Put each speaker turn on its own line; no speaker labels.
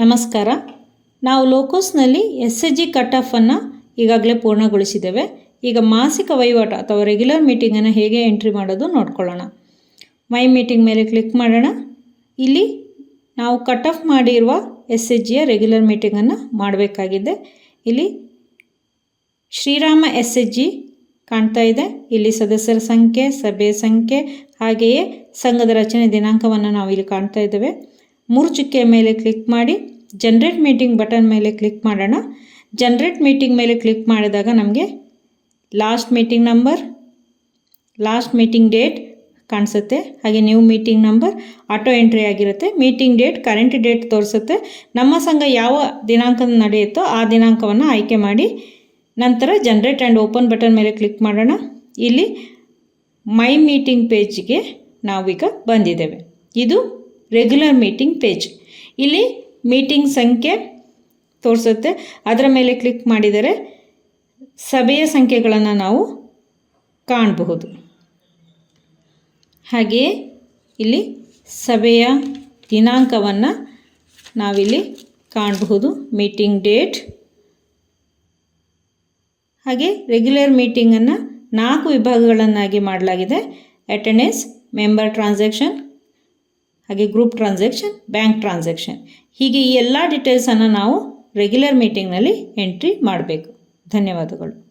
ನಮಸ್ಕಾರ. ನಾವು ಲೋಕೋಸ್ನಲ್ಲಿ ಎಸ್ ಎಚ್ ಜಿ ಕಟ್ ಆಫನ್ನು ಈಗಾಗಲೇ ಪೂರ್ಣಗೊಳಿಸಿದ್ದೇವೆ. ಈಗ ಮಾಸಿಕ ವಹಿವಾಟು ಅಥವಾ ರೆಗ್ಯುಲರ್ ಮೀಟಿಂಗನ್ನು ಹೇಗೆ ಎಂಟ್ರಿ ಮಾಡೋದು ನೋಡ್ಕೊಳ್ಳೋಣ. ಮೈ ಮೀಟಿಂಗ್ ಮೇಲೆ ಕ್ಲಿಕ್ ಮಾಡೋಣ. ಇಲ್ಲಿ ನಾವು ಕಟ್ ಆಫ್ ಮಾಡಿರುವ ಎಸ್ ಎಚ್ ಜಿಯ ರೆಗ್ಯುಲರ್ ಮೀಟಿಂಗನ್ನು ಮಾಡಬೇಕಾಗಿದೆ. ಇಲ್ಲಿ ಶ್ರೀರಾಮ ಎಸ್ ಎಚ್ ಜಿ ಕಾಣ್ತಾ ಇದೆ. ಇಲ್ಲಿ ಸದಸ್ಯರ ಸಂಖ್ಯೆ ಸಭೆ ಸಂಖ್ಯೆ, ಹಾಗೆಯೇ ಸಂಘದ ರಚನೆ ದಿನಾಂಕವನ್ನು ನಾವು ಇಲ್ಲಿ ಕಾಣ್ತಾ ಇದ್ದೇವೆ. ಮೂರು ಚುಕ್ಕೆಯ ಮೇಲೆ ಕ್ಲಿಕ್ ಮಾಡಿ ಜನ್ರೇಟ್ ಮೀಟಿಂಗ್ ಬಟನ್ ಮೇಲೆ ಕ್ಲಿಕ್ ಮಾಡೋಣ. ಜನ್ರೇಟ್ ಮೀಟಿಂಗ್ ಮೇಲೆ ಕ್ಲಿಕ್ ಮಾಡಿದಾಗ ನಮಗೆ last meeting number last meeting date ಕಾಣಿಸುತ್ತೆ. ಹಾಗೆ new meeting number auto entry ಆಗಿರುತ್ತೆ. ಮೀಟಿಂಗ್ ಡೇಟ್ ಕರೆಂಟ್ ಡೇಟ್ ತೋರಿಸುತ್ತೆ. ನಮ್ಮ ಸಂಘ ಯಾವ ದಿನಾಂಕದ ನಡೆಯುತ್ತೋ ಆ ದಿನಾಂಕವನ್ನು ಆಯ್ಕೆ ಮಾಡಿ, ನಂತರ ಜನ್ರೇಟ್ ಆ್ಯಂಡ್ ಓಪನ್ ಬಟನ್ ಮೇಲೆ ಕ್ಲಿಕ್ ಮಾಡೋಣ. ಇಲ್ಲಿ ಮೈ ಮೀಟಿಂಗ್ ಪೇಜ್ಗೆ ನಾವೀಗ ಬಂದಿದ್ದೇವೆ. ಇದು ರೆಗ್ಯುಲರ್ ಮೀಟಿಂಗ್ ಪೇಜ್ ಇಲ್ಲಿ ಮೀಟಿಂಗ್ ಸಂಖ್ಯೆ ತೋರಿಸುತ್ತೆ. ಅದರ ಮೇಲೆ ಕ್ಲಿಕ್ ಮಾಡಿದರೆ ಸಭೆಯ ಸಂಖ್ಯೆಗಳನ್ನು ನಾವು ಕಾಣಬಹುದು. ಹಾಗೆಯೇ ಇಲ್ಲಿ ಸಭೆಯ ದಿನಾಂಕವನ್ನು ನಾವಿಲ್ಲಿ ಕಾಣಬಹುದು. ಮೀಟಿಂಗ್ ಡೇಟ್ ಹಾಗೆ ರೆಗ್ಯುಲರ್ ಮೀಟಿಂಗನ್ನು ನಾಲ್ಕು ವಿಭಾಗಗಳನ್ನಾಗಿ ಮಾಡಲಾಗಿದೆ. ಅಟೆಂಡೆನ್ಸ್ ಮೆಂಬರ್ ಟ್ರಾನ್ಸಾಕ್ಷನ್ ಹಾಗೆ ಗ್ರೂಪ್ ಟ್ರಾನ್ಸಾಕ್ಷನ್ ಬ್ಯಾಂಕ್ ಟ್ರಾನ್ಸಾಕ್ಷನ್ ಹೀಗೆ ಈ ಎಲ್ಲ ಡೀಟೇಲ್ಸನ್ನು ನಾವು ರೆಗ್ಯುಲರ್ ಮೀಟಿಂಗ್ನಲ್ಲಿ ಎಂಟ್ರಿ ಮಾಡಬೇಕು. ಧನ್ಯವಾದಗಳು.